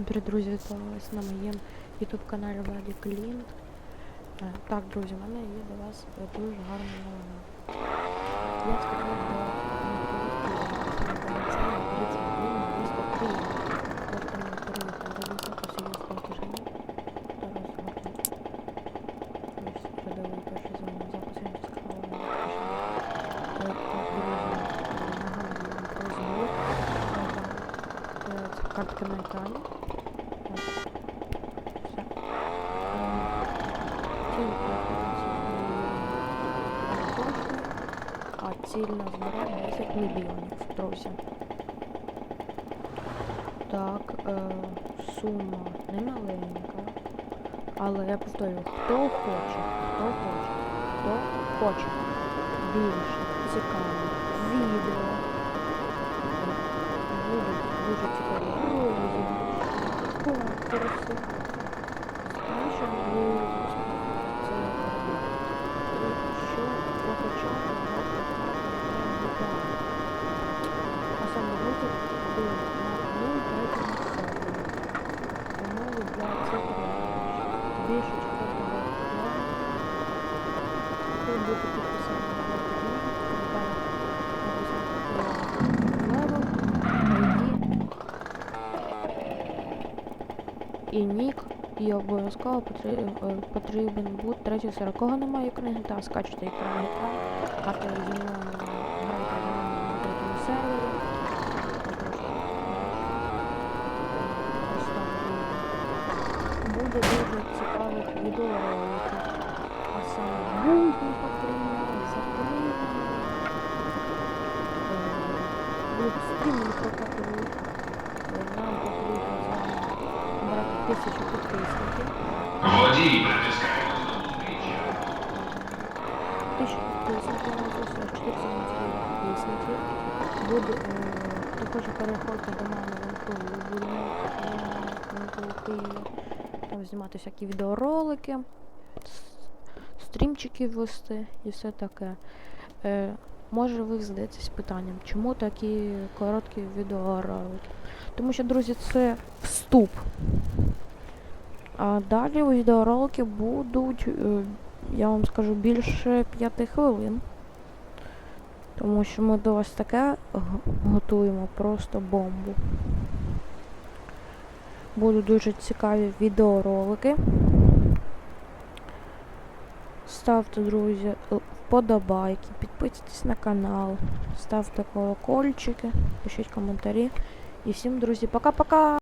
Всім привіт, друзі, вітаю вас на моєму YouTube каналі Владі Клінт. Так, друзі, в мене є до вас дуже гарна новина. Я скачав до Олександра 30 гривень місто Києва. От там я переїхав до Ліса, посидів в кишені. Зараз гарно. Ось передали перший з вами запис, я не цікаво на кишені. Так, друзі, е, нагадую вам про збір. Е, е, Це картка на екрані. Е, а цільна збирає 10 мільйонів, друзі. Так, е, сума не маленька. Але я повторюю, хто хоче, хто хоче, хто хоче більше цікавих відео. Знаєш, ви і обов'язково е, потрібен бут третього сервера. Кого немає книги, та скачуйте їх на екран, карта зі мною грайте на сервері. Буде дуже цікавих відеороликів. А саме бункер потрібно, затримання. Будуть стріми тисячу підписників. Водій притискає. Тисячу підписників, у нас ось 417 підписників. Буде, е, хто переходити до мене в будемо Києві. Там знімати всякі відеоролики, стрімчики вести і все таке. Е, може ви задаєтесь питанням, чому такі короткі відеоролики? Тому що, друзі, це вступ. А далі відеоролики будуть, е, я вам скажу, більше 5 хвилин. Тому що ми до вас таке готуємо просто бомбу. Будуть дуже цікаві відеоролики. Ставте, друзі, вподобайки, підписуйтесь на канал, ставте колокольчики, пишіть коментарі. І всім, друзі, пока-пока!